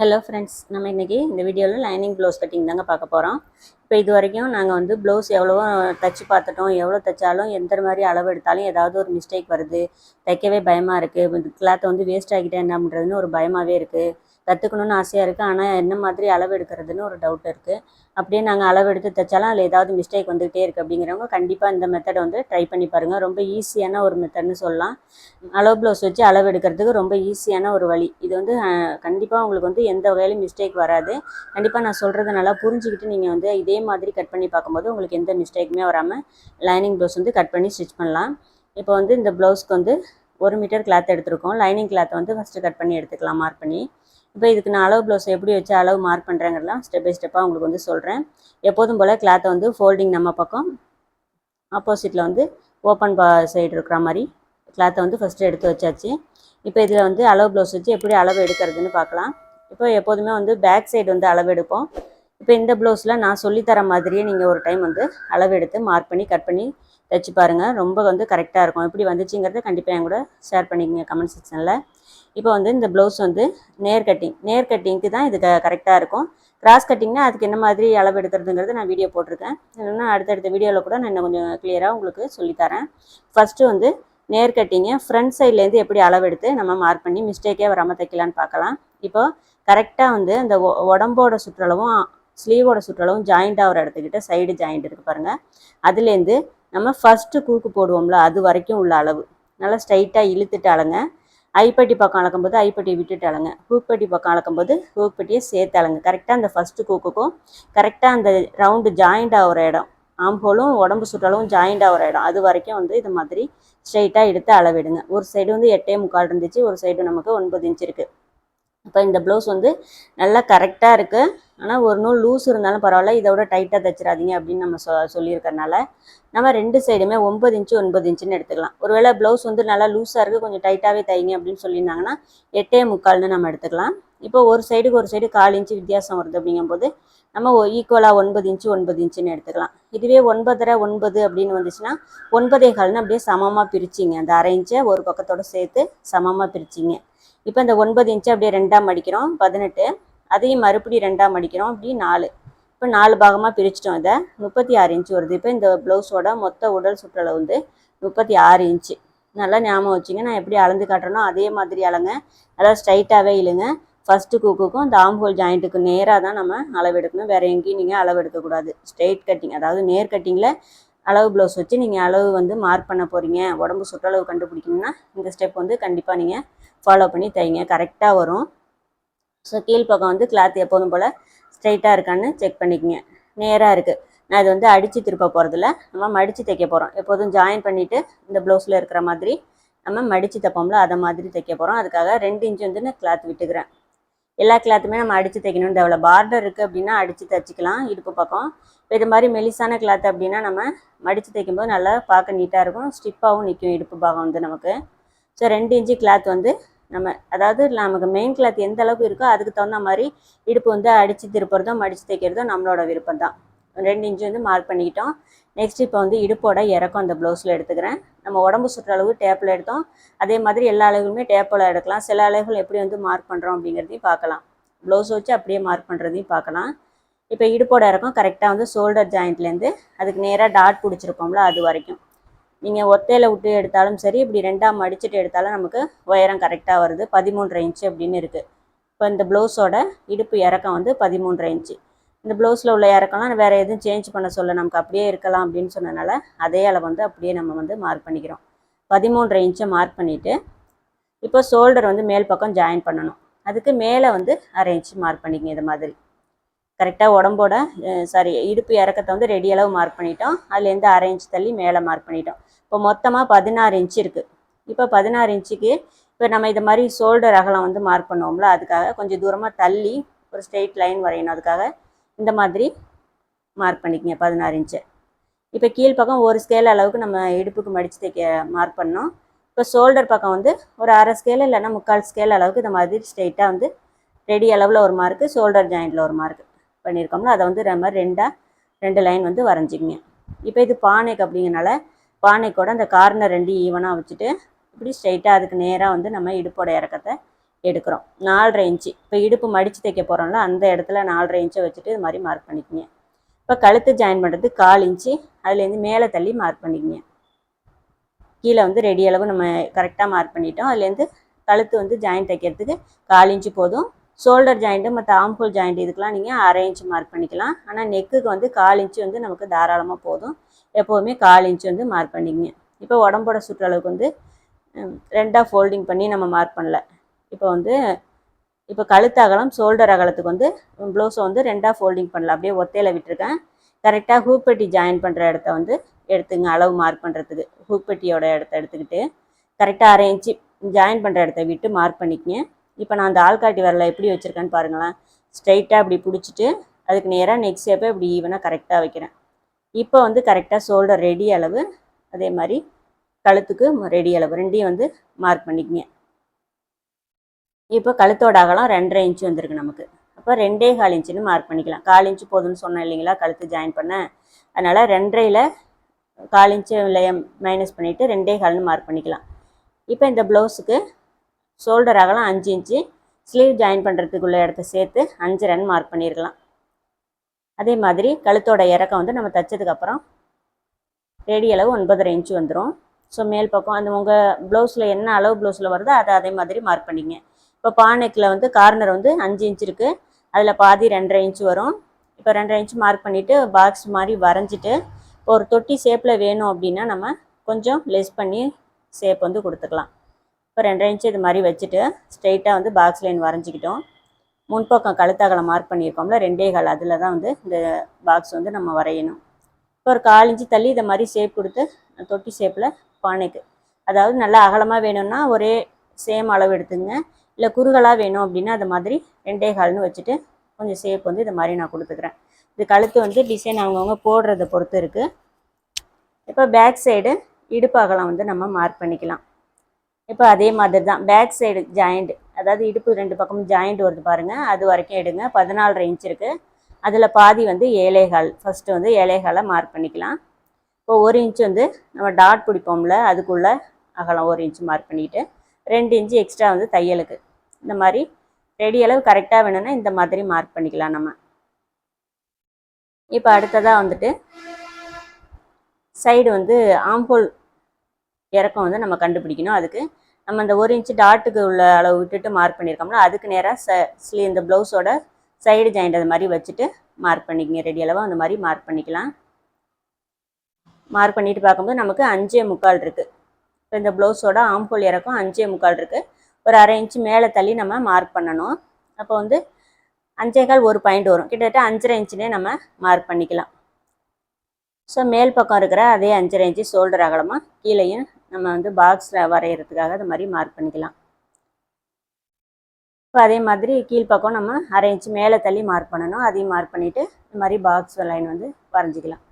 Hello friends நம்ம இன்றைக்கி இந்த வீடியோவில் லைனிங் ப்ளவுஸ் கட்டிங் தாங்க பார்க்க போகிறோம் இப்போ இது வரைக்கும் நாங்கள் வந்து ப்ளவுஸ் எவ்வளவோ தச்சு பார்த்துட்டோம் எவ்வளோ தைச்சாலும் எந்த மாதிரி அளவு எடுத்தாலும் ஏதாவது ஒரு மிஸ்டேக் வருது தைக்கவே பயமாக இருக்குது கிளாத்தை வந்து வேஸ்ட் ஆகிட்டேன் என்ன பண்ணுறதுன்னு ஒரு பயமாகவே இருக்குது கற்றுக்கணுன்னு ஆசையாக இருக்குது ஆனால் என்ன மாதிரி அளவு எடுக்கிறதுன்னு ஒரு டவுட் இருக்குது அப்படியே நாங்கள் அளவு எடுத்து தைச்சாலும் அதில் ஏதாவது மிஸ்டேக் வந்துகிட்டே இருக்குது அப்படிங்கிறவங்க கண்டிப்பாக இந்த மெத்தடை வந்து ட்ரை பண்ணி பாருங்கள் ரொம்ப ஈஸியான ஒரு மெத்தட்னு சொல்லலாம். அளவு ப்ளவுஸ் வச்சு அளவு எடுக்கிறதுக்கு ரொம்ப ஈஸியான ஒரு வழி. இது வந்து கண்டிப்பாக உங்களுக்கு வந்து எந்த வகையிலும் மிஸ்டேக் வராது. கண்டிப்பாக நான் சொல்கிறத நல்லா புரிஞ்சுக்கிட்டு நீங்கள் வந்து இதே மாதிரி கட் பண்ணி பார்க்கும்போது உங்களுக்கு எந்த மிஸ்டேக்குமே வராமல் லைனிங் ப்ளவுஸ் வந்து கட் பண்ணி ஸ்டிச் பண்ணலாம். இப்போ வந்து இந்த ப்ளவுஸ்க்கு வந்து ஒரு மீட்டர் கிளாத் எடுத்திருக்கோம். லைனிங் கிளாத்தை வந்து ஃபஸ்ட்டு கட் பண்ணி எடுத்துக்கலாம் மார்க் பண்ணி. இப்போ இதுக்கு நான் அளவு ப்ளவுஸ் எப்படி வச்சு அளவு மார்க் பண்ணுறேங்கிறலாம் ஸ்டெப் பை ஸ்டெப்பாக உங்களுக்கு வந்து சொல்கிறேன் எப்போதும் போல் கிளாத்தை வந்து ஃபோல்டிங் நம்ம பக்கம் ஆப்போசிட்டில் வந்து ஓப்பன் பா சைடு இருக்கிற மாதிரி கிளாத்தை வந்து ஃபஸ்ட்டு எடுத்து வச்சாச்சு. இப்போ இதில் வந்து அளவு ப்ளவுஸ் வச்சு எப்படி அளவு எடுக்கிறதுன்னு பார்க்கலாம். இப்போ எப்போதுமே வந்து பேக் சைடு வந்து அளவு எடுப்போம். இப்போ இந்த ப்ளவுஸில் நான் சொல்லித்தர மாதிரியே நீங்கள் ஒரு டைம் வந்து அளவு எடுத்து மார்க் பண்ணி கட் பண்ணி தைச்சு பாருங்கள் ரொம்ப வந்து கரெக்டாக இருக்கும். எப்படி வந்துச்சுங்கிறத கண்டிப்பாக என் கூட ஷேர் பண்ணிக்கங்க கமெண்ட் செக்ஷனில் இப்போ வந்து இந்த ப்ளவுஸ் வந்து நேர் கட்டிங் நேர் கட்டிங்க்கு தான் இது க கரெக்டாக இருக்கும். கிராஸ் கட்டிங்னா அதுக்கு என்ன மாதிரி அளவு எடுக்கிறதுங்கிறது நான் வீடியோ போட்டிருக்கேன். இல்லைன்னா அடுத்தடுத்த வீடியோவில் கூட நான் இன்னும் கொஞ்சம் கிளியராக உங்களுக்கு சொல்லித்தரேன் ஃபஸ்ட்டு வந்து நேர் கட்டிங்கு ஃப்ரண்ட் சைட்லேருந்து எப்படி அளவு எடுத்து நம்ம மார்க் பண்ணி மிஸ்டேக்கே வராமல் தைக்கலான்னு பார்க்கலாம். இப்போது கரெக்டாக வந்து அந்த உடம்போட சுற்றளவும் ஸ்லீவோட சுற்றளவும் ஜாயிண்ட் ஆகிற இடத்துக்கிட்ட சைடு ஜாயிண்ட் இருக்குது பாருங்கள் அதுலேருந்து நம்ம ஃபஸ்ட்டு கூக்கு போடுவோம்ல அது வரைக்கும் உள்ள அளவு. நல்லா ஸ்ட்ரைட்டாக இழுத்துட்டு அளங்க ஐப்பட்டி பக்கம் அளக்கும்போது ஐப்பட்டியை விட்டுட்டு அளங்க ஹூக்பட்டி பக்கம் அளக்கும்போது ஹூக்பட்டியை சேர்த்து அளங்க கரெக்டாக அந்த ஃபஸ்ட்டு கூக்குக்கும் கரெக்டாக அந்த ரவுண்டு ஜாயிண்ட் ஆகிற இடம். ஆம்போலும் உடம்பு சுற்றளவும் ஜாயிண்ட் ஆகிற இடம். அது வரைக்கும் வந்து இது மாதிரி ஸ்ட்ரைட்டாக எடுத்து அளவிடுங்க. ஒரு சைடு வந்து எட்டே முக்கால் இருந்துச்சு ஒரு சைடு நமக்கு ஒன்பது இன்ச் இருக்குது இப்போ இந்த ப்ளவுஸ் வந்து நல்லா கரெக்டாக இருக்குது ஆனால் ஒரு நூல் லூஸ் இருந்தாலும் பரவாயில்ல. இதை விட டைட்டாக தைச்சிடாதீங்க அப்படின்னு நம்ம சொ சொல்லியிருக்கறனால நம்ம ரெண்டு சைடுமே ஒம்பது இன்ச்சு ஒன்பது இன்ச்சுன்னு எடுத்துக்கலாம். ஒருவேளை ப்ளவுஸ் வந்து நல்லா லூஸாக இருக்குது கொஞ்சம் டைட்டாகவே தைங்க அப்படின்னு சொல்லியிருந்தாங்கன்னா எட்டே முக்கால்னு நம்ம எடுத்துக்கலாம். இப்போ ஒரு சைடுக்கு ஒரு சைடு கால் இன்ச்சு வித்தியாசம் வருது அப்படிங்கும்போது நம்ம ஈக்குவலாக ஒன்பது இன்ச்சு ஒன்பது இன்ச்சுன்னு எடுத்துக்கலாம். இதுவே ஒன்பதரை ஒன்பது அப்படின்னு வந்துச்சுன்னா ஒன்பதே கால்னு அப்படியே சமமாக பிரிச்சிங்க. அந்த அரை இன்ச்சை ஒரு பக்கத்தோடு சேர்த்து சமமாக பிரிச்சிங்க. இப்போ இந்த ஒன்பது இன்ச்சு அப்படியே ரெண்டாக மடிக்கிறோம் பதினெட்டு. அதையும் மறுபடியும் ரெண்டாக மடிக்கிறோம் அப்படி நாலு. இப்போ நாலு பாகமாக பிரிச்சிட்டோம் இதை. முப்பத்தி ஆறு இன்ச்சு வருது. இப்போ இந்த ப்ளவுஸோட மொத்த உடல் சுற்றளவு வந்து முப்பத்தி ஆறு இன்ச்சு நல்லா ஞாபகம் வச்சுங்க. நான் எப்படி அளந்து காட்டுறேனோ அதே மாதிரி அளங்க. நல்லா ஸ்ட்ரைட்டாகவே இழுங்க. ஃபஸ்ட்டு குக்குக்கும் இந்த ஆம்ஹோல் ஜாயிண்ட்டுக்கு நேராக தான் நம்ம அளவு எடுக்கணும் வேறு எங்கேயும் நீங்கள் அளவு எடுக்கக்கூடாது ஸ்ட்ரெயிட் கட்டிங் அதாவது நேர் கட்டிங்கில் அளவு ப்ளவுஸ் வச்சு நீங்கள் அளவு வந்து மார்க் பண்ண போகிறீங்க உடம்பு சுற்றளவு கண்டுபிடிக்கணும்னா இந்த ஸ்டெப் வந்து கண்டிப்பாக நீங்கள் ஃபாலோ பண்ணி தைங்க. கரெக்டாக வரும். ஸோ கீழ்ப்பக்கம் வந்து கிளாத் எப்போதும் போல் ஸ்ட்ரைட்டாக இருக்கான்னு செக் பண்ணிக்கங்க. நேராக இருக்குது நான் இது வந்து அடித்து திருப்ப போகிறதில்ல நம்ம மடித்து தைக்க போகிறோம் எப்போதும் ஜாயின் பண்ணிவிட்டு இந்த ப்ளவுஸில் இருக்கிற மாதிரி நம்ம மடித்து தைப்போம்ல அதை மாதிரி தைக்க போகிறோம் அதுக்காக ரெண்டு இன்ச்சு வந்து நான் கிளாத் விட்டுக்கிறேன். எல்லா கிளாத்துமே நம்ம அடித்து தைக்கணும் தேவையில்ல. பார்டர் இருக்குது அப்படின்னா அடித்து தைச்சிக்கலாம் இடுப்பு பக்கம். இப்போ இது மாதிரி மெலிசான கிளாத் அப்படின்னா நம்ம மடித்து தைக்கும்போது நல்லா பார்க்க நீட்டாக இருக்கும். ஸ்டிப்பாகவும் நிற்கும் இடுப்பு பாகம் வந்து நமக்கு. ஸோ ரெண்டு இன்ச்சு கிளாத் வந்து நம்ம அதாவது நமக்கு மெயின் கிளாத் எந்த அளவுக்கு இருக்கோ அதுக்கு தகுந்த மாதிரி இடுப்பு வந்து அடித்து திருப்புறதோ மடித்து தைக்கிறதோ நம்மளோட விருப்பம் தான் ரெண்டு இன்ச்சு வந்து மார்க் பண்ணிக்கிட்டோம். நெக்ஸ்ட் இப்போ வந்து இடுப்போட இறக்கம் அந்த ப்ளவுஸில் எடுத்துக்கிறேன். நம்ம உடம்பு சுற்றளவு டேப்பில் எடுத்தோம். அதே மாதிரி எல்லா அளவுகளுமே டேப்பில் எடுக்கலாம். சில அளவுகள் எப்படி வந்து மார்க் பண்ணுறோம் அப்படிங்கிறதையும் பார்க்கலாம். ப்ளவுஸ் வச்சு அப்படியே மார்க் பண்ணுறதையும் பார்க்கலாம். இப்போ இடுப்போட இறக்கம் கரெக்டாக வந்து ஷோல்டர் ஜாயிண்ட்லேருந்து அதுக்கு நேராக டாட் பிடிச்சிருப்போம்ல அது வரைக்கும். நீங்கள் ஒத்தையில் விட்டு எடுத்தாலும் சரி இப்படி ரெண்டாக மடிச்சுட்டு எடுத்தாலும் நமக்கு உயரம் கரெக்டாக வருது. பதிமூன்றரை இன்ச்சு அப்படின்னு இருக்குது இப்போ இந்த ப்ளவுஸோட இடுப்பு இறக்கம் வந்து பதிமூன்றரை இன்ச்சு இந்த ப்ளவுஸில் உள்ள இறக்கம்லாம் வேறு எதுவும் சேஞ்ச் பண்ண சொல்ல நமக்கு அப்படியே இருக்கலாம் அப்படின்னு சொன்னனால அதே அளவு வந்து அப்படியே நம்ம வந்து மார்க் பண்ணிக்கிறோம். பதிமூன்றரை இன்ச்சை மார்க் பண்ணிவிட்டு இப்போ ஷோல்டர் வந்து மேல் பக்கம் ஜாயின் பண்ணணும். அதுக்கு மேலே வந்து அரை இன்ச்சு மார்க் பண்ணிக்கங்க இது மாதிரி. கரெக்டாக உடம்போட சாரி இடுப்பு இறக்கத்தை வந்து ரெடி அளவு மார்க் பண்ணிட்டோம். அதுலேருந்து அரை இன்ச் தள்ளி மேலே மார்க் பண்ணிட்டோம். இப்போ மொத்தமாக பதினாறு இன்ச் இருக்குது இப்போ பதினாறு இன்ச்சுக்கு இப்போ நம்ம இது மாதிரி ஷோல்டர் அகலம் வந்து மார்க் பண்ணுவோம்ல அதுக்காக கொஞ்சம் தூரமாக தள்ளி ஒரு ஸ்ட்ரெயிட் லைன் வரையணும். அதுக்காக இந்த மாதிரி மார்க் பண்ணிக்கங்க பதினாறு இன்ச்சு இப்போ கீழ்ப்பக்கம் ஒரு ஸ்கேல் அளவுக்கு நம்ம இடுப்புக்கு மடித்து தைக்க மார்க் பண்ணோம். இப்போ ஷோல்டர் பக்கம் வந்து ஒரு அரை ஸ்கேல் இல்லைன்னா முக்கால் ஸ்கேல் அளவுக்கு இந்த மாதிரி ஸ்ட்ரெயிட்டாக வந்து ரெடி அளவில் ஒரு மார்க்கு ஷோல்டர் ஜாயிண்டில் ஒரு மார்க் பண்ணியிருக்கோம்ல அதை வந்து நம்ம ரெண்டாக ரெண்டு லைன் வந்து வரைஞ்சிக்கங்க. இப்போ இது பானைக்கு அப்படிங்கிறனால பானைக்கோட அந்த கார்னர் ரெண்டு ஈவனாக வச்சுட்டு இப்படி ஸ்ட்ரைட்டாக அதுக்கு நேராக வந்து நம்ம இடுப்போட இறக்கத்தை எடுக்கிறோம். நாலரை இன்ச்சு இப்போ இடுப்பு மடித்து தைக்க போகிறோம்ல அந்த இடத்துல நாலரை இன்ச்சை வச்சுட்டு இது மாதிரி மார்க் பண்ணிக்கிங்க. இப்போ கழுத்து ஜாயின் பண்ணுறது கால் இன்ச்சு அதுலேருந்து மேலே தள்ளி மார்க் பண்ணிக்கோங்க. கீழே வந்து ரெடி அளவு நம்ம கரெக்டாக மார்க் பண்ணிட்டோம். அதுலேருந்து கழுத்து வந்து ஜாயின் தைக்கிறதுக்கு கால் இன்ச்சு போதும். ஷோல்டர் ஜாயிண்ட்டு மற்ற ஆம்ஹோல் ஜாயிண்ட் இதுக்கெலாம் நீங்கள் அரை இன்ச்சு மார்க் பண்ணிக்கலாம். ஆனால் நெக்குக்கு வந்து கால் இன்ச்சு வந்து நமக்கு தாராளமாக போதும். எப்போவுமே கால் இன்ச் வந்து மார்க் பண்ணிங்க இப்போ உடம்போட சுற்றளவுக்கு வந்து ரெண்டாக ஃபோல்டிங் பண்ணி நம்ம மார்க் பண்ணல. இப்போ வந்து இப்போ கழுத்து அகலம் ஷோல்டர் அகலத்துக்கு வந்து ப்ளவுஸை வந்து ரெண்டாக ஃபோல்டிங் பண்ணல. அப்படியே ஒத்தையில் விட்டுருக்கேன். கரெக்டாக ஹூப்பெட்டி ஜாயின் பண்ணுற இடத்த வந்து எடுத்துங்க. அளவு மார்க் பண்ணுறதுக்கு ஹூப்பெட்டியோட இடத்த எடுத்துக்கிட்டு கரெக்டாக அரை இன்ச்சு ஜாயின் பண்ணுற இடத்த விட்டு மார்க் பண்ணிக்கங்க. இப்போ நான் அந்த ஆள்காட்டி வரல எப்படி வச்சுருக்கேன்னு பாருங்களேன். ஸ்ட்ரைட்டாக இப்படி பிடிச்சிட்டு அதுக்கு நேராக நெக் ஷேப்பை இப்படி ஈவனாக கரெக்டாக வைக்கிறேன். இப்போ வந்து கரெக்டாக ஷோல்டர் ரெடி அளவு அதே மாதிரி கழுத்துக்கு ரெடி அளவு ரெண்டையும் வந்து மார்க் பண்ணிக்கங்க. இப்போ கழுத்தோட அகலம் ரெண்டரை இன்ச்சு வந்திருக்கு நமக்கு. அப்போ ரெண்டே கால் இன்ச்சுன்னு மார்க் பண்ணிக்கலாம். கால் இன்ச்சு போதும்னு சொன்னேன் இல்லைங்களா? கழுத்து ஜாயின் பண்ண. அதனால் ரெண்டரையில் கால் இன்ச்சு மைனஸ் பண்ணிவிட்டு ரெண்டே கால்னு மார்க் பண்ணிக்கலாம். இப்போ இந்த ப்ளவுஸுக்கு ஷோல்டர் அகலம் அஞ்சு இன்ச்சு ஸ்லீவ் ஜாயின் பண்ணுறதுக்குள்ள இடத்த சேர்த்து அஞ்சு ரன் மார்க் பண்ணியிருக்கலாம் அதே மாதிரி கழுத்தோட இறக்கம் வந்து நம்ம தைச்சதுக்கப்புறம் ரெடி அளவு ஒன்பதரை இன்ச்சு வந்துடும் ஸோ மேல் பக்கம் அந்த உங்கள் ப்ளவுஸில் என்ன அளவு ப்ளவுஸில் வருதோ அதை அதே மாதிரி மார்க் பண்ணிங்க. இப்போ பானைக்கில் வந்து கார்னர் வந்து அஞ்சு இன்ச் இருக்குது அதில் பாதி ரெண்டரை இன்ச்சு வரும். இப்போ ரெண்டரை இன்ச்சு மார்க் பண்ணிவிட்டு பாக்ஸ் மாதிரி வரைஞ்சிட்டு இப்போ ஒரு தொட்டி ஷேப்பில் வேணும் அப்படின்னா நம்ம கொஞ்சம் லெஸ் பண்ணி ஷேப் வந்து கொடுத்துக்கலாம். இப்போ ரெண்டரை இன்ச்சு இது மாதிரி வச்சுட்டு ஸ்ட்ரெயிட்டாக வந்து பாக்ஸ் லைன் வரைஞ்சிக்கிட்டோம். முன்பக்கம் கழுத்தகலை மார்க் பண்ணியிருக்கோம்ல ரெண்டே கால் அதில் தான் வந்து இந்த பாக்ஸ் வந்து நம்ம வரையணும். இப்போ ஒரு கால் இன்ச்சு தள்ளி இதை மாதிரி ஷேப் கொடுத்து தொட்டி ஷேப்பில் பானைக்கு. அதாவது நல்லா அகலமாக வேணும்னா ஒரே சேம் அளவு எடுத்துங்க. இல்லை குறுகலாக வேணும் அப்படின்னா அது மாதிரி ரெண்டே கால்னு வச்சுட்டு கொஞ்சம் ஷேப் வந்து இது மாதிரி நான் கொடுத்துக்கிறேன். இது கழுத்து வந்து டிசைன் அவங்கவுங்க போடுறத பொறுத்து இருக்குது இப்போ பேக் சைடு இடுப்பு அகலம் வந்து நம்ம மார்க் பண்ணிக்கலாம். இப்போ அதே மாதிரி தான் பேக் சைடு ஜாயிண்ட் அதாவது இடுப்பு ரெண்டு பக்கமும் ஜாயிண்ட் வருது பாருங்கள் அது வரைக்கும் எடுங்க. பதினாலரை இன்ச் இருக்குது அதில் பாதி வந்து ஏழைகால். ஃபஸ்ட்டு வந்து ஏழைகாலை மார்க் பண்ணிக்கலாம். இப்போ ஒரு இன்ச் வந்து நம்ம டாட் பிடிப்போம்ல அதுக்குள்ளே அகலம் ஒரு இன்ச் மார்க் பண்ணிக்கிட்டு ரெண்டு இன்ச்சு எக்ஸ்ட்ரா வந்து தையலுக்கு. இந்த மாதிரி ரெடி அளவு கரெக்டாக வேணும்னா இந்த மாதிரி மார்க் பண்ணிக்கலாம் நம்ம. இப்போ அடுத்ததாக வந்துட்டு சைடு வந்து ஆம்போல் இறக்கம் வந்து நம்ம கண்டுபிடிக்கணும். அதுக்கு நம்ம இந்த ஒரு இன்ச்சு டாட்டுக்கு உள்ள அளவு விட்டுட்டு மார்க் பண்ணியிருக்கோம்ல அதுக்கு நேராக ச ஸ்லீ இந்த ப்ளவுஸோட சைடு ஜாயிண்ட் அது மாதிரி வச்சுட்டு மார்க் பண்ணிக்கங்க. ரெடி அளவாக அந்த மாதிரி மார்க் பண்ணிக்கலாம். மார்க் பண்ணிட்டு பார்க்கும்போது நமக்கு அஞ்சே முக்கால் இருக்குது இப்போ இந்த ப்ளவுஸோட ஆம்போல் இறக்கம் அஞ்சே முக்கால் இருக்குது ஒரு அரை இன்ச்சு மேலே தள்ளி நம்ம மார்க் பண்ணணும். அப்போ வந்து அஞ்சே கால் ஒரு பாயிண்ட் வரும். கிட்டத்தட்ட அஞ்சரை இன்ச்சுனே நம்ம மார்க் பண்ணிக்கலாம். ஸோ மேல் பக்கம் இருக்கிற அதே அஞ்சரை இன்ச்சு ஷோல்டர் அகலமாக கீழேயும் நம்ம வந்து பாக்ஸில் வரைகிறதுக்காக அது மாதிரி மார்க் பண்ணிக்கலாம். இப்போ அதே மாதிரி கீழ்ப்பக்கம் நம்ம அரேஞ்ச் மேலே தள்ளி மார்க் பண்ணணும். அதையும் மார்க் பண்ணிவிட்டு இந்த மாதிரி பாக்ஸ் லைன் வந்து வரைஞ்சிக்கலாம்.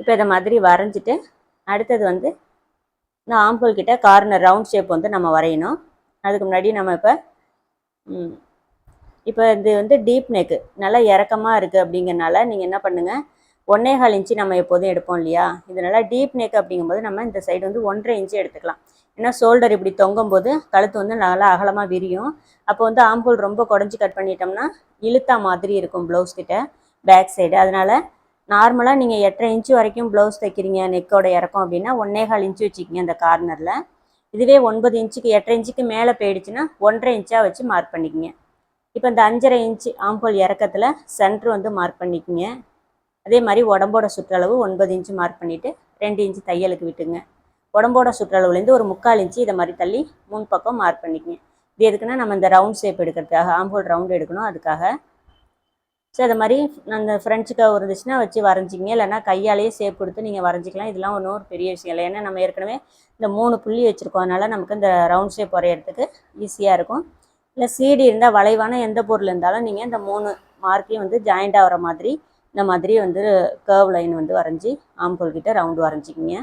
இப்போ இதை மாதிரி வரைஞ்சிட்டு அடுத்தது வந்து இந்த ஆம்பிள் கிட்ட கார்னர் ரவுண்ட் ஷேப் வந்து நம்ம வரையணும். அதுக்கு முன்னாடி நம்ம இப்போ இப்போ இது வந்து டீப் நெக்கு நல்லா இறக்கமாக இருக்குது அப்படிங்கறனால நீங்கள் என்ன பண்ணுங்கள் ஒன்னே கால் இன்ச்சு நம்ம எப்போதும் எடுப்போம் இல்லையா? இதனால் டீப் நெக் அப்படிங்கும்போது நம்ம இந்த சைடு வந்து ஒன்றரை இன்ச்சு எடுத்துக்கலாம். ஏன்னா ஷோல்டர் இப்படி தொங்கும் போது கழுத்து வந்து நல்லா அகலமாக விரியும். அப்போ வந்து ஆம்பூல் ரொம்ப குடஞ்சி கட் பண்ணிட்டோம்னா இழுத்தா மாதிரி இருக்கும் ப்ளவுஸ் கிட்ட பேக் சைடு அதனால் நார்மலாக நீங்கள் எட்டரை இன்ச்சு வரைக்கும் ப்ளவுஸ் தைக்கிறீங்க நெக்கோட இறக்கம் அப்படின்னா ஒன்னே கால் இன்ச்சு வச்சுக்கிங்க அந்த கார்னரில் இதுவே ஒன்பது இன்ச்சுக்கு எட்டரை இன்ச்சுக்கு மேலே போயிடுச்சுன்னா ஒன்றரை இன்ச்சாக வச்சு மார்க் பண்ணிக்கிங்க. இப்போ இந்த அஞ்சரை இன்ச்சு ஆம்பூல் இறக்கத்தில் சென்ட்ரு வந்து மார்க் பண்ணிக்கிங்க. அதே மாதிரி உடம்போட சுற்றளவு ஒன்பது இன்ச்சு மார்க் பண்ணிவிட்டு ரெண்டு இன்ச்சு தையலுக்கு விட்டுங்க. உடம்போட சுற்றளவுலேருந்து ஒரு முக்கால் இன்ச்சு இதை மாதிரி தள்ளி முன் பக்கம் மார்க் பண்ணிக்கங்க. இது எதுக்குன்னா நம்ம இந்த ரவுண்ட் ஷேப் எடுக்கிறதுக்காக ஆம்போல் ரவுண்ட் எடுக்கணும். அதுக்காக. ஸோ அது மாதிரி அந்த ஃப்ரெண்ட்ஸுக்கு இருந்துச்சுன்னா வச்சு வரைஞ்சிங்க இல்லைன்னா கையாலேயே ஷேப் கொடுத்து நீங்கள் வரைஞ்சிக்கலாம். இதெல்லாம் ஒன்றும் ஒரு பெரிய விஷயம் இல்லை. ஏன்னா நம்ம ஏற்கனவே இந்த மூணு புள்ளி வச்சுருக்கோம். அதனால் நமக்கு இந்த ரவுண்ட் ஷேப் வரைகிறதுக்கு ஈஸியாக இருக்கும். இல்லை சீடி இருந்தால் வளைவான எந்த பொருள் இருந்தாலும் நீங்கள் இந்த மூணு மார்க்கையும் வந்து ஜாயிண்ட் ஆகிற மாதிரி இந்த மாதிரி வந்து கர்வ் லைன் வந்து வரைஞ்சி ஆம்பூல் கிட்ட ரவுண்டு வரைஞ்சிக்கிங்க.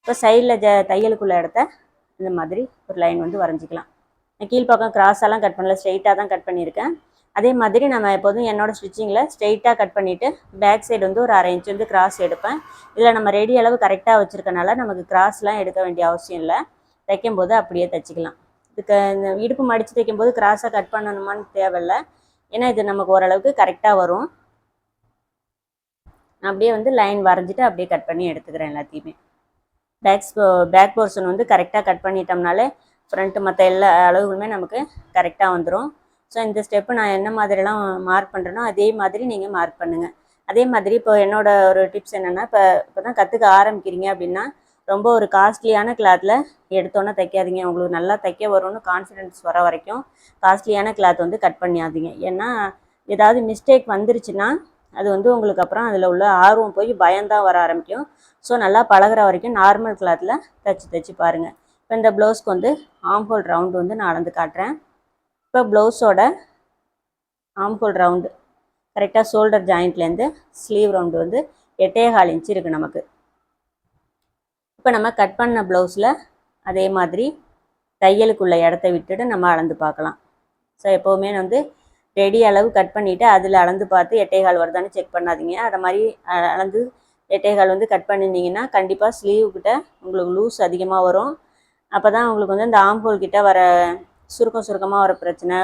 இப்போ சைடில் ஜ தையலுக்குள்ள இடத்த இந்த மாதிரி ஒரு லைன் வந்து வரைஞ்சிக்கலாம். நான் கீழ்ப்பக்கம் கிராஸெல்லாம் கட் பண்ணல ஸ்ட்ரெயிட்டாக தான் கட் பண்ணியிருக்கேன். அதே மாதிரி நம்ம எப்போதும் என்னோடய ஸ்டிச்சிங்கில் ஸ்ட்ரெயிட்டாக கட் பண்ணிவிட்டு பேக் சைடு வந்து ஒரு அரை இன்ச் வந்து கிராஸ் எடுப்பேன். இதில் நம்ம ரெடி அளவு கரெக்டாக வச்சுருக்கனால நமக்கு கிராஸ்லாம் எடுக்க வேண்டிய அவசியம் இல்லை. தைக்கும்போது அப்படியே தைச்சிக்கலாம். இதுக்கு இந்த இடுப்பு மடித்து தைக்கும்போது கிராஸாக கட் பண்ணணுமான்னு தேவையில்லை. ஏன்னா இது நமக்கு ஓரளவுக்கு கரெக்டாக வரும். நான் அப்படியே வந்து லைன் வரைஞ்சிட்டு அப்படியே கட் பண்ணி எடுத்துக்கிறேன் எல்லாத்தையுமே. பேக்ஸ் பேக் போர்ஷன் வந்து கரெக்டாக கட் பண்ணிட்டோம்னாலே ஃப்ரண்ட்டு மற்ற எல்லா அளவுகளுமே நமக்கு கரெக்டாக வந்துடும் ஸோ இந்த ஸ்டெப்பு நான் என்ன மாதிரிலாம் மார்க் பண்ணுறேனோ அதே மாதிரி நீங்கள் மார்க் பண்ணுங்கள் அதே மாதிரி இப்போ என்னோடய ஒரு டிப்ஸ் என்னென்னா இப்போ இப்போ தான் கற்றுக்க ஆரம்பிக்கிறீங்க அப்படின்னா ரொம்ப ஒரு காஸ்ட்லியான கிளாத்தில் எடுத்தோன்னே தைக்காதீங்க. உங்களுக்கு நல்லா தைக்க வரும்னு கான்ஃபிடென்ஸ் வர வரைக்கும் காஸ்ட்லியான கிளாத் வந்து கட் பண்ணியாதீங்க. ஏன்னா ஏதாவது மிஸ்டேக் வந்துருச்சுன்னா அது வந்து உங்களுக்கு அப்புறம் அதில் உள்ள ஆர்வம் போய் பயம்தான் வர ஆரம்பிக்கும். ஸோ நல்லா பழகுற வரைக்கும் நார்மல் கிளாத்தில் தைச்சி தைச்சி பாருங்கள் இப்போ இந்த ப்ளவுஸ்க்கு வந்து ஆம்ஹோல் ரவுண்டு வந்து நான் அளந்து காட்டுறேன். இப்போ ப்ளவுஸோட ஆம்ஹோல் ரவுண்டு கரெக்டாக ஷோல்டர் ஜாயிண்ட்லேருந்து ஸ்லீவ் ரவுண்டு வந்து எட்டே கால் இன்ச்சு இருக்குது நமக்கு. இப்போ நம்ம கட் பண்ண ப்ளவுஸில் அதே மாதிரி தையலுக்குள்ள இடத்த விட்டுட்டு நம்ம அளந்து பார்க்கலாம். ஸோ எப்போவுமே வந்து ரெடி அளவு கட் பண்ணிவிட்டு அதில் அளந்து பார்த்து எட்டைகால் வருதான்னு செக் பண்ணாதீங்க. அதை மாதிரி அளந்து எட்டைகால் வந்து கட் பண்ணியிருந்தீங்கன்னா கண்டிப்பாக ஸ்லீவ் கிட்ட உங்களுக்கு லூஸ் அதிகமாக வரும். அப்போ தான் உங்களுக்கு வந்து இந்த ஆம்போல் கிட்ட வர சுருக்கம் சுருக்கமாக வர பிரச்சனை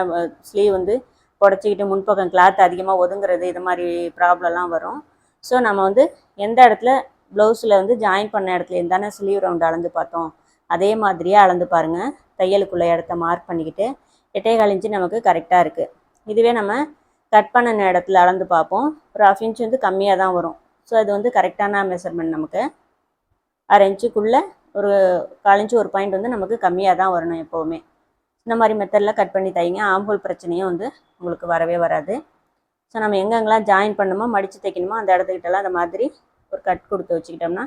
ஸ்லீவ் வந்து புடச்சிக்கிட்டு முன்பக்கம் கிளாத் அதிகமாக ஒதுங்குறது இது மாதிரி ப்ராப்ளம்லாம் வரும். ஸோ நம்ம வந்து எந்த இடத்துல ப்ளவுஸில் வந்து ஜாயின் பண்ண இடத்துல இருந்தானே ஸ்லீவ் ரவுண்ட் அளந்து பார்த்தோம். அதே மாதிரியே அளந்து பாருங்கள் தையலுக்குள்ள இடத்த மார்க் பண்ணிக்கிட்டு எட்டேகால் இன்ச்சு நமக்கு கரெக்டாக இருக்குது இதுவே நம்ம கட் பண்ண இடத்துல அளந்து பார்ப்போம். ஒரு ஹாஃப் இன்ச் வந்து கம்மியாக தான் வரும். ஸோ அது வந்து கரெக்டான மெஷர்மெண்ட் நமக்கு. அரை இன்ச்சுக்குள்ளே ஒரு காலஞ்சு ஒரு பாயிண்ட் வந்து நமக்கு கம்மியாக தான் வரணும் எப்போவுமே. இந்த மாதிரி மெத்தடில் கட் பண்ணி தைங்க. ஆம்பூல் பிரச்சனையும் வந்து உங்களுக்கு வரவே வராது. ஸோ நம்ம எங்கெங்கெல்லாம் ஜாயின் பண்ணணுமோ மடித்து தைக்கணுமோ அந்த இடத்துக்கிட்டலாம் அந்த மாதிரி ஒரு கட் கொடுத்து வச்சுக்கிட்டோம்னா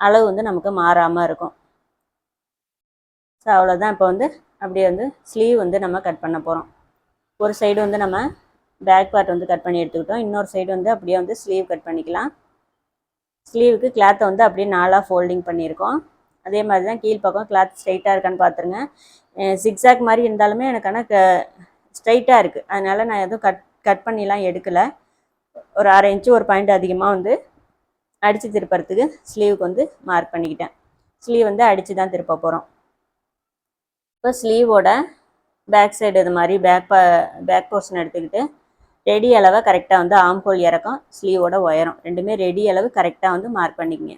அளவு வந்து நமக்கு மாறாமல் இருக்கும். ஸோ அவ்வளோதான் இப்போ வந்து அப்படியே வந்து ஸ்லீவ் வந்து நம்ம கட் பண்ண போகிறோம் ஒரு சைடு வந்து நம்ம பேக் பார்ட் வந்து கட் பண்ணி எடுத்துக்கிட்டோம். இன்னொரு சைடு வந்து அப்படியே வந்து ஸ்லீவ் கட் பண்ணிக்கலாம். ஸ்லீவுக்கு கிளாத்தை வந்து அப்படியே நாலாக ஃபோல்டிங் பண்ணியிருக்கோம். அதே மாதிரி தான் கீழ்ப்பக்கம் கிளாத் ஸ்ட்ரைட்டாக இருக்கான்னு பார்த்துருங்க சிக்ஸாக் மாதிரி இருந்தாலுமே எனக்கு ஆனால் க ஸ்ட்ரைட்டாக இருக்குது அதனால் நான் எதுவும் கட் கட் பண்ணிலாம் எடுக்கலை. ஒரு அரை இன்ச்சு ஒரு பாயிண்ட் அதிகமாக வந்து அடித்து திருப்புறதுக்கு ஸ்லீவுக்கு வந்து மார்க் பண்ணிக்கிட்டேன். ஸ்லீவ் வந்து அடித்து தான் திருப்ப போகிறோம் இப்போ ஸ்லீவோட பேக் சைடு இது மாதிரி பேக் ப பேக் போர்ஷன் எடுத்துக்கிட்டு ரெடி அளவை கரெக்டாக வந்து ஆம்கோல் இறக்கம் ஸ்லீவோட உயரம். ரெண்டுமே ரெடி அளவு கரெக்டாக வந்து மார்க் பண்ணிக்கங்க.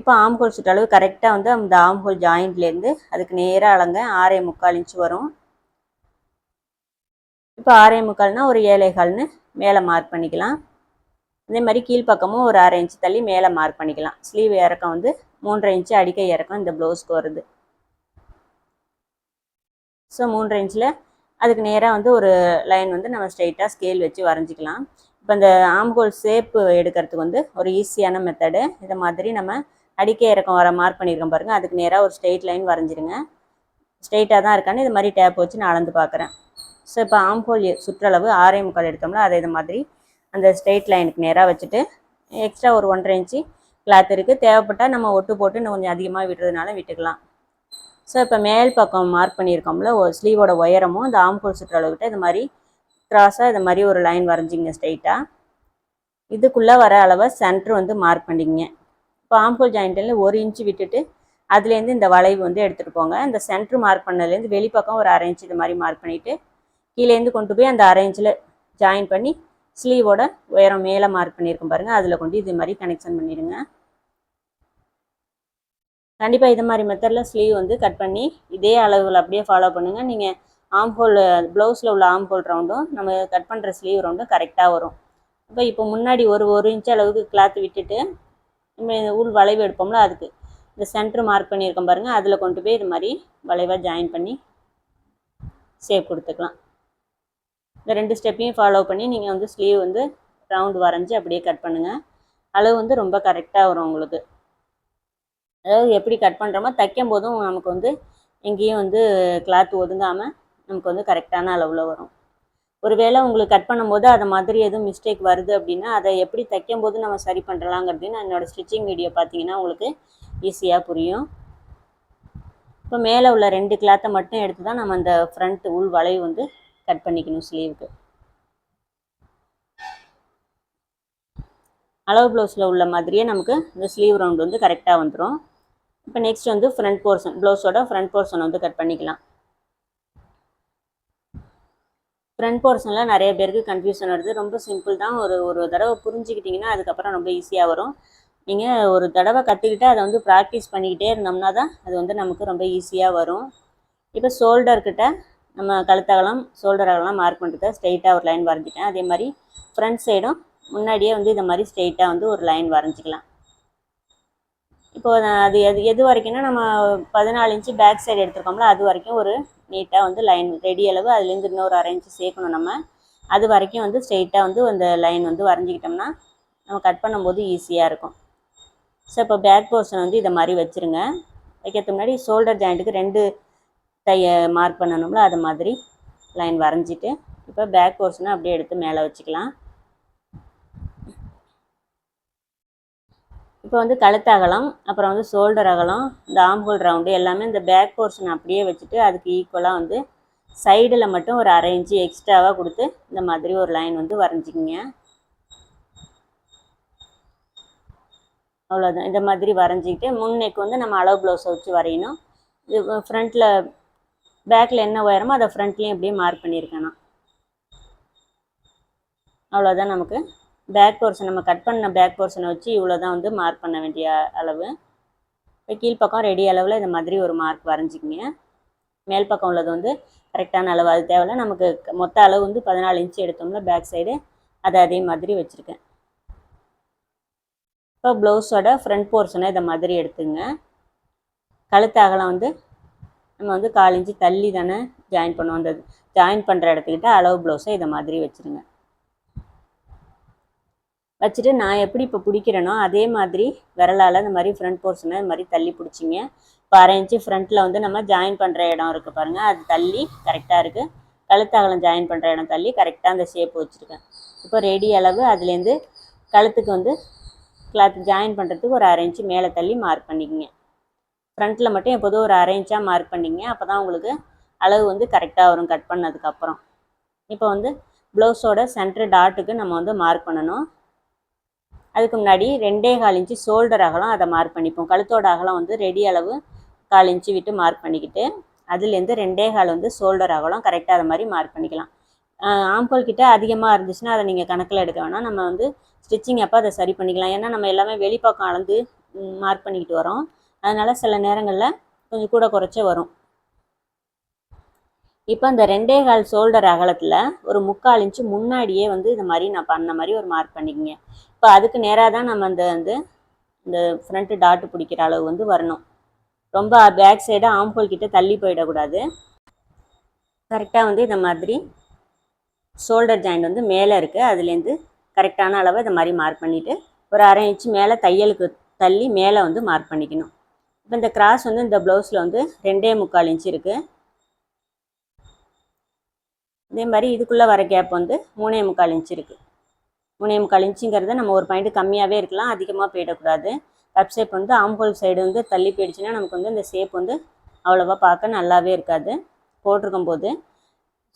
இப்போ ஆம்கோல் சுற்றளவு கரெக்டாக வந்து அந்த ஆம்கோல் ஜாயிண்ட்லேருந்து அதுக்கு நேராக அளங்க ஆறே முக்கால் இன்ச் வரும். இப்போ ஆறே முக்கால்னால் ஒரு ஏழைகால்னு மேலே மார்க் பண்ணிக்கலாம். அதே மாதிரி கீழ்ப்பக்கமும் ஒரு அரை இன்ச் தள்ளி மேலே மார்க் பண்ணிக்கலாம். ஸ்லீவ் இறக்கம் வந்து மூன்றரை இன்ச்சு அடிக்கை இறக்கம் இந்த ப்ளவுஸ்க்கு வருது. ஸோ மூன்று இன்ச்சில் அதுக்கு நேராக வந்து ஒரு லைன் வந்து நம்ம ஸ்ட்ரைட்டாக ஸ்கேல் வச்சு வரைஞ்சிக்கலாம். இப்போ இந்த ஆம்கோல் ஷேப்பு எடுக்கிறதுக்கு வந்து ஒரு ஈஸியான மெத்தடு இதை மாதிரி நம்ம அடிக்கை இறக்கம் வர மார்க் பண்ணியிருக்கோம் பாருங்கள் அதுக்கு நேராக ஒரு ஸ்ட்ரெயிட் லைன் வரைஞ்சிருங்க. ஸ்ட்ரெயிட்டாக தான் இருக்கான்னு இது மாதிரி டேப் வச்சு நான் அளந்து பார்க்குறேன். ஸோ இப்போ ஆம்கோல் சுற்றளவு ஆறே முக்கால் எடுத்தோம்னா அதை இது மாதிரி அந்த ஸ்ட்ரெயிட் லைனுக்கு நேராக வச்சுட்டு எக்ஸ்ட்ரா ஒரு ஒன்றரை இன்ச்சு கிளாத் இருக்குது தேவைப்பட்டால் நம்ம ஒட்டு போட்டு இன்னும் கொஞ்சம் அதிகமாக விடுறதுனால விட்டுக்கலாம். ஸோ இப்போ மேல் பக்கம் மார்க் பண்ணியிருக்கோம்ல ஒரு ஸ்லீவோட உயரமும் இந்த ஆம்கோல் சுற்றளவுக்கிட்ட இது மாதிரி க்ராஸாக இது மாதிரி ஒரு லைன் வரைஞ்சிங்க ஸ்ட்ரைட்டாக இதுக்குள்ளே வர அளவை சென்டர் வந்து மார்க் பண்ணிங்க இப்போ ஆம்கோல் ஜாயிண்ட்டில் ஒரு இன்ச்சு விட்டுட்டு அதுலேருந்து இந்த வளைவு வந்து எடுத்துகிட்டு போங்க. இந்த சென்டர் மார்க் பண்ணதுலேருந்து வெளிப்பக்கம் ஒரு அரை இது மாதிரி மார்க் பண்ணிவிட்டு கீழேருந்து கொண்டு போய் அந்த அரை இன்ச்சில் ஜாயின் பண்ணி ஸ்லீவோட உயரம் மேலே மார்க் பண்ணியிருக்கோம் பாருங்கள் அதில் கொண்டு இது மாதிரி கனெக்ஷன் பண்ணிவிடுங்க கண்டிப்பாக இது மாதிரி மெத்தடில் ஸ்லீவ் வந்து கட் பண்ணி இதே அளவுகள் அப்படியே ஃபாலோ பண்ணுங்கள் நீங்கள் ஆம் ஹோல் ப்ளவுஸில் உள்ள ஆம் ஹோல் ரவுண்டும் நம்ம கட் பண்ணுற ஸ்லீவ் ரவுண்டும் கரெக்டாக வரும். அப்போ இப்போ முன்னாடி ஒரு ஒரு இன்ச் அளவுக்கு கிளாத் விட்டுட்டு நம்ம இந்த உள் வளைவு எடுப்போம்ல அதுக்கு. இந்த சென்ட்ரு மார்க் பண்ணியிருக்கோம் பாருங்கள் அதில் கொண்டு போய் இது மாதிரி வளைவாக ஜாயின் பண்ணி சேவ் கொடுத்துக்கலாம். இந்த ரெண்டு ஸ்டெப்பையும் ஃபாலோ பண்ணி நீங்கள் வந்து ஸ்லீவ் வந்து ரவுண்டு வரைஞ்சி அப்படியே கட் பண்ணுங்கள் அளவு வந்து ரொம்ப கரெக்டாக வரும் உங்களுக்கு. அதாவது எப்படி கட் பண்ணுறோமோ தைக்கும் போதும் நமக்கு வந்து எங்கேயும் வந்து கிளாத் ஒதுங்காமல் நமக்கு வந்து கரெக்டான அளவில் வரும். ஒருவேளை உங்களுக்கு கட் பண்ணும்போது அதை மாதிரி எதுவும் மிஸ்டேக் வருது அப்படின்னா அதை எப்படி தைக்கும் போது நம்ம சரி பண்ணுறலாங்கிறது நான் என்னோடய ஸ்டிச்சிங் வீடியோ பார்த்தீங்கன்னா உங்களுக்கு ஈஸியாக புரியும். இப்போ மேலே உள்ள ரெண்டு கிளாத்தை மட்டும் எடுத்து தான் நம்ம அந்த ஃப்ரண்ட் உள் வளைவு வந்து கட் பண்ணிக்கணும் ஸ்லீவுக்கு அளவு ப்ளவுஸில் உள்ள மாதிரியே நமக்கு இந்த ஸ்லீவ் ரவுண்ட் வந்து கரெக்டாக வந்துடும் இப்போ நெக்ஸ்ட் வந்து ஃப்ரண்ட் போர்ஷன் ப்ளவுஸோட ஃப்ரண்ட் போர்ஷன் வந்து கட் பண்ணிக்கலாம். ஃப்ரண்ட் போர்ஷனில் நிறைய பேருக்கு கன்ஃபியூஷன் வருது. ரொம்ப சிம்பிள் தான். ஒரு ஒரு தடவை புரிஞ்சுக்கிட்டிங்கன்னா அதுக்கப்புறம் ரொம்ப ஈஸியாக வரும். நீங்கள் ஒரு தடவை கற்றுக்கிட்டு அதை வந்து ப்ராக்டிஸ் பண்ணிக்கிட்டே இருந்தோம்னா தான் அது வந்து நமக்கு ரொம்ப ஈஸியாக வரும். இப்போ ஷோல்டர்கிட்ட நம்ம கழுத்தகலம் ஷோல்டர் அகலம் மார்க் பண்ணுறத ஸ்ட்ரெயிட்டாக ஒரு லைன் வரைஞ்சிட்டேன். அதே மாதிரி ஃப்ரண்ட் சைடும் முன்னாடியே வந்து இந்த மாதிரி ஸ்ட்ரெயிட்டாக வந்து ஒரு லைன் வரைஞ்சிக்கலாம். இப்போ அது எது எது வரைக்கும்னா நம்ம பதினாலு இன்ச்சு பேக் சைடு எடுத்துருக்கோம்ல அது வரைக்கும் ஒரு நீட்டாக வந்து லைன் ரெடி அளவு அதுலேருந்து இன்னொரு அரை இன்ச்சு சேர்க்கணும் நம்ம. அது வரைக்கும் வந்து ஸ்ட்ரெயிட்டாக வந்து அந்த லைன் வந்து வரைஞ்சிக்கிட்டோம்னா நம்ம கட் பண்ணும்போது ஈஸியாக இருக்கும். ஸோ இப்போ பேக் போர்ஷன் வந்து இதை மாதிரி வச்சுருங்க. வைக்கிறதுக்கு முன்னாடி ஷோல்டர் ஜாயிண்ட்டுக்கு ரெண்டு தைய மார்க் பண்ணணும்ல அது மாதிரி லைன் வரைஞ்சிட்டு இப்போ பேக் போர்ஷனை அப்படியே எடுத்து மேலே வச்சுக்கலாம். இப்போ வந்து கழுத்து அகலம் அப்புறம் வந்து ஷோல்டர் அகலம் இந்த ஆம்ஹோல் ரவுண்டு எல்லாமே இந்த பேக் போர்ஷன் அப்படியே வச்சுட்டு அதுக்கு ஈக்குவலாக வந்து சைடில் மட்டும் ஒரு அரை இன்ச்சு எக்ஸ்ட்ராவாக கொடுத்து இந்த மாதிரி ஒரு லைன் வந்து வரைஞ்சிக்கிங்க. அவ்வளோதான் இந்த மாதிரி வரைஞ்சிக்கிட்டு முன் நெக் வந்து நம்ம அளவு ப்ளவுஸை வச்சு வரையணும். இது ஃப்ரண்ட்டில் பேக்கில் என்ன உயரமோ அதை ஃப்ரண்ட்லேயும் அப்படியே மார்க் பண்ணியிருக்கேன் நான் அவ்வளோதான் நமக்கு பேக் போர்ஷன் நம்ம கட் பண்ண பேக் போர்ஷனை வச்சு இவ்வளோ தான் வந்து மார்க் பண்ண வேண்டிய அளவு. இப்போ கீழ்ப்பக்கம் ரெடி அளவில் இந்த மாதிரி ஒரு மார்க் வரைஞ்சிக்கிங்க. மேல் பக்கம் உள்ளது வந்து கரெக்டான அளவு. அது தேவையில்ல. நமக்கு மொத்த அளவு வந்து பதினாலு இன்ச்சு எடுத்தோம்னா பேக் சைடு அதை அதே மாதிரி வச்சுருக்கேன். இப்போ ப்ளவுஸோட ஃப்ரண்ட் போர்ஷனை இதை மாதிரி எடுத்துங்க. கழுத்து அகலம் வந்து நம்ம வந்து கால் இன்ச்சு தள்ளி தானே ஜாயின் பண்ணுவோம். அந்த ஜாயின் பண்ணுற இடத்துக்கிட்ட அளவு ப்ளவுஸை இதை மாதிரி வச்சுருங்க. வச்சுட்டு நான் எப்படி இப்போ பிடிக்கிறேனோ அதே மாதிரி விரலால் இந்த மாதிரி ஃப்ரண்ட் போர்ஷனை இந்த மாதிரி தள்ளி பிடிச்சிங்க. இப்போ அரை இன்ச்சு ஃப்ரண்ட்டில் வந்து நம்ம ஜாயின் பண்ணுற இடம் இருக்குது பாருங்கள் அது தள்ளி கரெக்டாக இருக்குது கழுத்தகலம் ஜாயின் பண்ணுற இடம் தள்ளி கரெக்டாக அந்த ஷேப் வச்சுருக்கேன். இப்போ ரெடி அளவு அதுலேருந்து கழுத்துக்கு வந்து கிளாத் ஜாயின் பண்ணுறதுக்கு ஒரு அரை இன்ச்சு மேலே தள்ளி மார்க் பண்ணிக்கிங்க. ஃப்ரண்ட்டில் மட்டும் எப்போதும் ஒரு அரை இன்ச்சாக மார்க் பண்ணிங்க. அப்போ தான் உங்களுக்கு அளவு வந்து கரெக்டாக வரும் கட் பண்ணதுக்கப்புறம் இப்போ வந்து ப்ளவுஸோட சென்டர் டாட்டுக்கு நம்ம வந்து மார்க் பண்ணணும். அதுக்கு முன்னாடி ரெண்டே கால் இன்ச்சு ஷோல்டர் அகலம் அதை மார்க் பண்ணிப்போம். கழுத்தோட அகலம் வந்து ரெடி அளவு கால் இன்ச்சு விட்டு மார்க் பண்ணிக்கிட்டு அதுலேருந்து ரெண்டே கால் வந்து ஷோல்டர் அகலம் கரெக்டாக அதை மாதிரி மார்க் பண்ணிக்கலாம். ஆம்போல் கிட்ட அதிகமாக இருந்துச்சுன்னா அதை நீங்கள் கணக்கில் எடுக்க வேணாம். நம்ம வந்து ஸ்டிச்சிங் அப்போ அதை சரி பண்ணிக்கலாம். ஏன்னா நம்ம எல்லாமே வெளிப்பக்கம் அளந்து மார்க் பண்ணிக்கிட்டு வரோம். அதனால் சில நேரங்களில் கொஞ்சம் கூட குறைச்ச வரும். இப்போ அந்த ரெண்டே கால் ஷோல்டர் அகலத்தில் ஒரு முக்கால் இன்ச்சு முன்னாடியே வந்து இந்த மாதிரி நான் பண்ண மாதிரி ஒரு மார்க் பண்ணிக்கங்க. இப்போ அதுக்கு நேராக தான் நம்ம அந்த வந்து இந்த ஃப்ரண்ட்டு டாட்டு பிடிக்கிற அளவு வந்து வரணும். ரொம்ப பேக் சைடு ஆம்போல் கிட்ட தள்ளி போயிடக்கூடாது. கரெக்டாக வந்து இந்த மாதிரி ஷோல்டர் ஜாயிண்ட் வந்து மேலே இருக்குது அதுலேருந்து கரெக்டான அளவை இந்த மாதிரி மார்க் பண்ணிவிட்டு ஒரு அரை இன்ச்சு மேலே தையலுக்கு தள்ளி மேலே வந்து மார்க் பண்ணிக்கணும். இப்போ இந்த கிராஸ் வந்து இந்த ப்ளவுஸில் வந்து ரெண்டே முக்கால் இன்ச்சு இருக்குது இதே மாதிரி இதுக்குள்ளே வர கேப் வந்து மூணே முக்கால் இன்ச் இருக்குது மூணே முக்கால் இன்ச்சுங்கிறத நம்ம ஒரு பாயிண்ட் கம்மியாகவே இருக்கலாம் அதிகமாக போயிடக்கூடாது. கப் ஷேப் வந்து ஆம்போல் சைடு வந்து தள்ளி போயிடுச்சுன்னா நமக்கு வந்து இந்த ஷேப் வந்து அவ்வளோவா பார்க்க நல்லாவே இருக்காது. போட்டிருக்கும் போது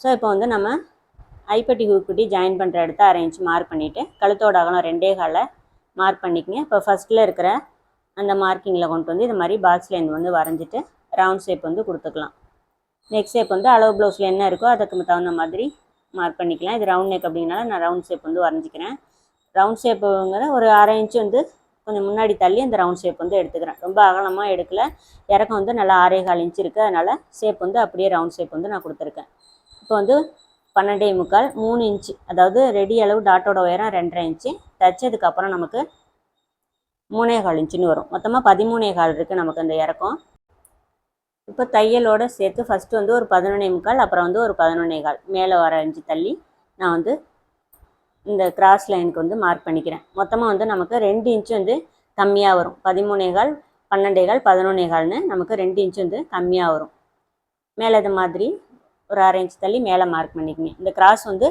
ஸோ இப்போ வந்து நம்ம ஐப்பட்டி ஹூக்குட்டி ஜாயின் பண்ணுற இடத்த அரேஞ்ச் மார்க் பண்ணிவிட்டு கழுத்தோட அகலம் ரெண்டே காலை மார்க் பண்ணிக்கங்க. இப்போ ஃபஸ்ட்டில் இருக்கிற அந்த மார்க்கிங்கில் கொண்டு வந்து இது மாதிரி பாக்ஸ் லைன் வந்து வரைஞ்சிட்டு ரவுண்ட் ஷேப் வந்து கொடுத்துக்கலாம். நெக் ஷேப் வந்து அளவு ப்ளவுஸில் என்ன இருக்கோ அதுக்கு தகுந்த மாதிரி மார்க் பண்ணிக்கலாம். இது ரவுண்ட் நெக் அப்படிங்கனால நான் ரவுண்ட் ஷேப் வந்து வரைஞ்சிக்கிறேன். ரவுண்ட் ஷேப்புங்கிற ஒரு அரை இன்ச்சு வந்து கொஞ்சம் முன்னாடி தள்ளி அந்த ரவுண்ட் ஷேப் வந்து எடுத்துக்கிறேன். ரொம்ப அகலமாக எடுக்கல. இறக்கம் வந்து நல்லா ஆறே கால் இன்ச்சு இருக்குது அதனால் ஷேப் வந்து அப்படியே ரவுண்ட் ஷேப் வந்து நான் கொடுத்துருக்கேன். இப்போ வந்து பன்னெண்டே முக்கால் மூணு இன்ச்சு அதாவது ரெடி அளவு டாட்டோட உயரம் ரெண்டரை இன்ச்சு தைச்சதுக்கப்புறம் நமக்கு மூணே கால் இன்ச்சுன்னு வரும். மொத்தமாக பதிமூணே கால் இருக்குது நமக்கு அந்த இறக்கம். இப்போ தையலோடு சேர்த்து ஃபஸ்ட்டு வந்து ஒரு பதினொன்னே முக்கால் அப்புறம் வந்து ஒரு பதினொன்னே கால். மேலே வர அஞ்சு தள்ளி நான் வந்து இந்த கிராஸ் லைனுக்கு வந்து மார்க் பண்ணிக்கிறேன். மொத்தமாக வந்து நமக்கு ரெண்டு இன்ச்சு வந்து கம்மியாக வரும். பதிமூணே கால் பன்னெண்டே கால் பதினொன்னே கால்னு நமக்கு ரெண்டு இன்ச்சு வந்து கம்மியாக வரும். மேலே இது மாதிரி ஒரு அரை இன்ச் தள்ளி மேலே மார்க் பண்ணிக்கங்க. இந்த கிராஸ் வந்து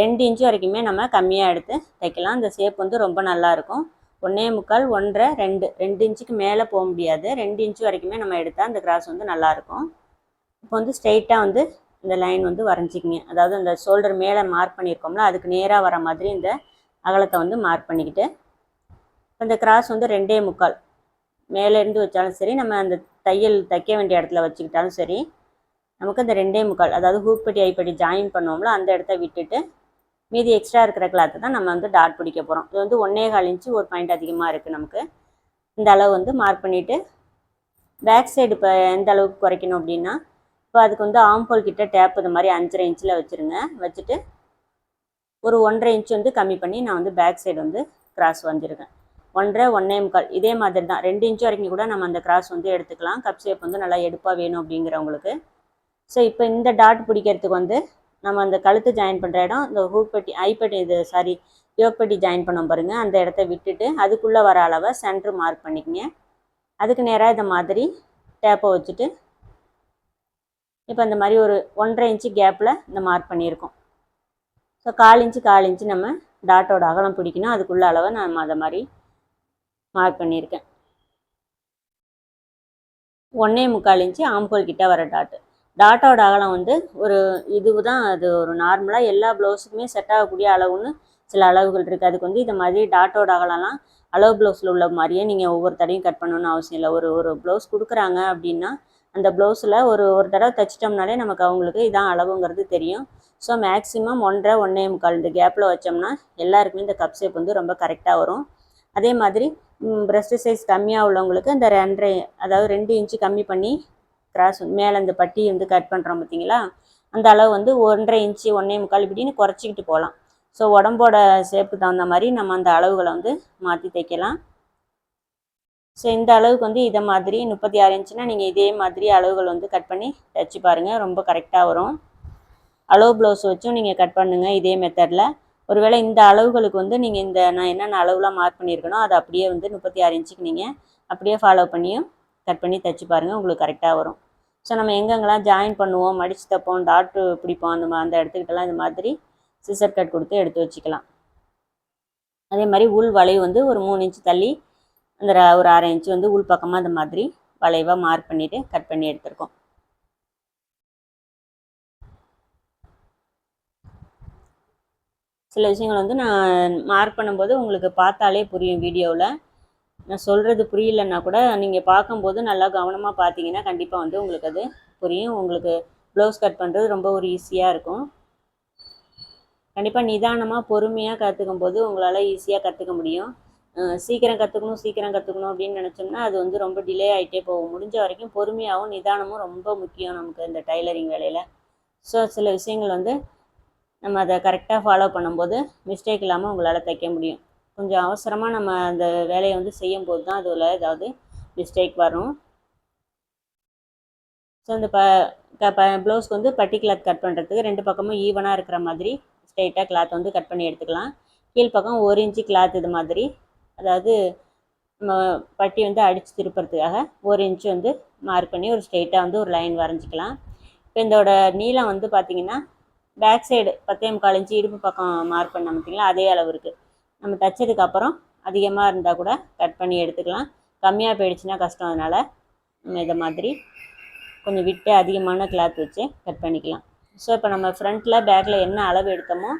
ரெண்டு இன்ச்சு வரைக்குமே நம்ம கம்மியாக எடுத்து தைக்கலாம். இந்த ஷேப் வந்து ரொம்ப நல்லாயிருக்கும் ஒன்றே முக்கால் ஒன்றரை ரெண்டு. ரெண்டு இன்ச்சுக்கு மேலே போக முடியாது. ரெண்டு இன்ச்சு வரைக்குமே நம்ம எடுத்தால் அந்த கிராஸ் வந்து நல்லாயிருக்கும். இப்போ வந்து ஸ்ட்ரைட்டாக வந்து இந்த லைன் வந்து வரைஞ்சிக்கிங்க. அதாவது அந்த ஷோல்டர் மேலே மார்க் பண்ணியிருக்கோம்ல அதுக்கு நேராக வர மாதிரி இந்த அகலத்தை வந்து மார்க் பண்ணிக்கிட்டு இந்த கிராஸ் வந்து ரெண்டே முக்கால். மேலேருந்து வச்சாலும் சரி நம்ம அந்த தையல் தைக்க வேண்டிய இடத்துல வச்சுக்கிட்டாலும் சரி நமக்கு இந்த ரெண்டே முக்கால் அதாவது ஹூப்பட்டி ஐப்பட்டி ஜாயின் பண்ணுவோம்ல அந்த இடத்த விட்டுட்டு மீதி எக்ஸ்ட்ரா இருக்கிற கிளாத்தை தான் நம்ம வந்து டாட் பிடிக்க போகிறோம் இது வந்து ஒன்றே கால் இன்ச்சு ஒரு பாயிண்ட் அதிகமாக இருக்குது நமக்கு. இந்த அளவு வந்து மார்க் பண்ணிவிட்டு பேக் சைடு இப்போ எந்த அளவுக்கு குறைக்கணும் அப்படின்னா இப்போ அதுக்கு வந்து ஆம்போல் கிட்ட டேப் இந்த மாதிரி அஞ்சரை இன்ச்சில் வச்சுருங்க. வச்சுட்டு ஒரு ஒன்றரை இன்ச் வந்து கம்மி பண்ணி நான் வந்து பேக் சைடு வந்து கிராஸ் வந்திருக்கேன் ஒன்றரை ஒன்றே முக்கால் இதே மாதிரி தான். ரெண்டு இன்ச்சு வரைக்கும் கூட நம்ம அந்த கிராஸ் வந்து எடுத்துக்கலாம். கப் ஷேப் வந்து நல்லா எடுப்பாக வேணும் அப்படிங்கிறவங்களுக்கு. ஸோ இப்போ இந்த டாட் பிடிக்கிறதுக்கு வந்து நம்ம அந்த கழுத்து ஜாயின் பண்ணுற இடம் இந்த ஹூப்பட்டி ஐப்பட்டி இது சாரி யோப்பட்டி ஜாயின் பண்ணோம் பாருங்கள் அந்த இடத்த விட்டுட்டு அதுக்குள்ளே வர அளவை சென்ட்ரு மார்க் பண்ணிக்கங்க. அதுக்கு நேராக இந்த மாதிரி டேப்பை வச்சுட்டு இப்போ இந்த மாதிரி ஒரு ஒன்றரை இன்ச்சு கேப்பில் இந்த மார்க் பண்ணியிருக்கோம். ஸோ கால் இன்ச்சு கால் இன்ச்சு நம்ம டாட்டோட அகலம் பிடிக்கணும். அதுக்குள்ள அளவை நம்ம அதை மாதிரி மார்க் பண்ணியிருக்கேன். ஒன்றே முக்கால் இன்ச்சு ஆம்போல் கிட்டே வர டாட்டு டாட்டோட அகலம் வந்து. ஒரு இது தான் அது ஒரு நார்மலாக எல்லா ப்ளவுஸுக்குமே செட் ஆகக்கூடிய அளவுன்னு சில அளவுகள் இருக்குது அதுக்கு வந்து இந்த மாதிரி டாட்டோட அகலம்லாம் அளவு ப்ளவுஸில் உள்ள மாதிரியே நீங்கள் ஒவ்வொரு தடையும் கட் பண்ணணும்னு அவசியம் இல்லை. ஒரு ஒரு ப்ளவுஸ் கொடுக்குறாங்க அப்படின்னா அந்த ப்ளவுஸில் ஒரு ஒரு தடவை தைச்சிட்டோம்னாலே நமக்கு அவங்களுக்கு இதான் அளவுங்கிறது தெரியும். ஸோ மேக்ஸிமம் ஒன்றரை ஒன்றே முக்கால் இந்த கேப்பில் வச்சோம்னா எல்லாருக்குமே இந்த கப் ஷேப் வந்து ரொம்ப கரெக்டாக வரும். அதே மாதிரி பிரஸ்ட் சைஸ் கம்மியாக உள்ளவங்களுக்கு இந்த ரெண்டரை அதாவது ரெண்டு இன்ச்சு கம்மி பண்ணி கிராஸ் மேலே இந்த பட்டி வந்து கட் பண்ணுறோம் பார்த்தீங்களா அந்த அளவு வந்து ஒன்றரை இன்ச்சு ஒன்றே முக்கால் இப்படின்னு குறைச்சிக்கிட்டு போகலாம். ஸோ உடம்போட ஷேப்பு தகுந்த மாதிரி நம்ம அந்த அளவுகளை வந்து மாற்றி தைக்கலாம். ஸோ இந்த அளவுக்கு வந்து இதை மாதிரி முப்பத்தி ஆறு இன்ச்சுனா நீங்கள் இதே மாதிரி அளவுகள் வந்து கட் பண்ணி தைச்சி பாருங்கள் ரொம்ப கரெக்டாக வரும். அளவு ப்ளவுஸ் வச்சும் நீங்கள் கட் பண்ணுங்கள் இதே மெத்தடில் ஒருவேளை இந்த அளவுகளுக்கு வந்து நீங்கள் இந்த நான் என்னென்ன அளவுலாம் மார்க் பண்ணியிருக்கணும் அதை அப்படியே வந்து முப்பத்தி ஆறு இன்ச்சுக்கு நீங்கள் அப்படியே ஃபாலோ பண்ணியும் கட் பண்ணி தைச்சி பாருங்கள் உங்களுக்கு கரெக்டாக வரும். ஸோ நம்ம எங்கெங்கெல்லாம் ஜாயின் பண்ணுவோம் மடித்து தைப்போம் டாட்டு பிடிப்போம் அந்த அந்த இடத்துக்கிட்டலாம் இந்த மாதிரி சிசர் கட் கொடுத்து எடுத்து வச்சுக்கலாம். அதே மாதிரி உள் வளைவு வந்து ஒரு மூணு இன்ச்சு தள்ளி அந்த ஒரு அரை இன்ச்சு வந்து உள் பக்கமாக அந்த மாதிரி வளைவாக மார்க் பண்ணிவிட்டு கட் பண்ணி எடுத்திருக்கோம். சில விஷயங்கள் வந்து நான் மார்க் பண்ணும்போது உங்களுக்கு பார்த்தாலே புரியும் வீடியோவில். நான் சொல்கிறது புரியலன்னா கூட நீங்கள் பார்க்கும்போது நல்லா கவனமாக பார்த்தீங்கன்னா கண்டிப்பாக வந்து உங்களுக்கு அது புரியும். உங்களுக்கு ப்ளவுஸ் கட் பண்ணுறது ரொம்ப ஒரு ஈஸியாக இருக்கும். கண்டிப்பாக நிதானமாக பொறுமையாக கற்றுக்கும் போது உங்களால் ஈஸியாக கற்றுக்க முடியும். சீக்கிரம் கற்றுக்கணும் சீக்கிரம் கற்றுக்கணும் அப்படின்னு நினச்சோம்னா அது வந்து ரொம்ப டிலே ஆகிட்டே போகும். முடிஞ்ச வரைக்கும் பொறுமையாகவும் நிதானமும் ரொம்ப முக்கியம் நமக்கு இந்த டைலரிங் வேலையில். ஸோ சில விஷயங்கள் வந்து நம்ம அதை கரெக்டாக ஃபாலோ பண்ணும்போது மிஸ்டேக் இல்லாமல் உங்களால் தைக்க முடியும். கொஞ்சம் அவசரமாக நம்ம அந்த வேலையை வந்து செய்யும்போது தான் அதில் ஏதாவது மிஸ்டேக் வரும். ஸோ அந்த ப க ப்ளவுஸ்க்கு வந்து பட்டி கிளாத் கட் பண்ணுறதுக்கு ரெண்டு பக்கமும் ஈவனாக இருக்கிற மாதிரி ஸ்ட்ரெயிட்டாக கிளாத் வந்து கட் பண்ணி எடுத்துக்கலாம். கீழ்ப்பக்கம் ஒரு இன்ச்சு கிளாத் இது மாதிரி. அதாவது நம்ம பட்டி வந்து அடித்து திருப்புறதுக்காக ஒரு இன்ச்சு வந்து மார்க் பண்ணி ஒரு ஸ்ட்ரெயிட்டாக வந்து ஒரு லைன் வரைஞ்சிக்கலாம். இப்போ இதோட நீளம் வந்து பார்த்திங்கன்னா பேக் சைடு பத்தே முக்கால் இன்ச்சு இடுப்பு பக்கம் மார்க் பண்ண பார்த்தீங்களா அதே அளவு இருக்குது நம்ம தைச்சதுக்கு அப்புறம் அதிகமாக இருந்தால் கூட கட் பண்ணி எடுத்துக்கலாம். கம்மியாக போயிடுச்சுன்னா கஷ்டம். அதனால் நம்ம இதை மாதிரி கொஞ்சம் விட்டு அதிகமான கிளாத் வச்சு கட் பண்ணிக்கலாம். ஸோ இப்போ நம்ம ஃப்ரண்ட்டில் பேக்கில் என்ன அளவு எடுத்தோமோ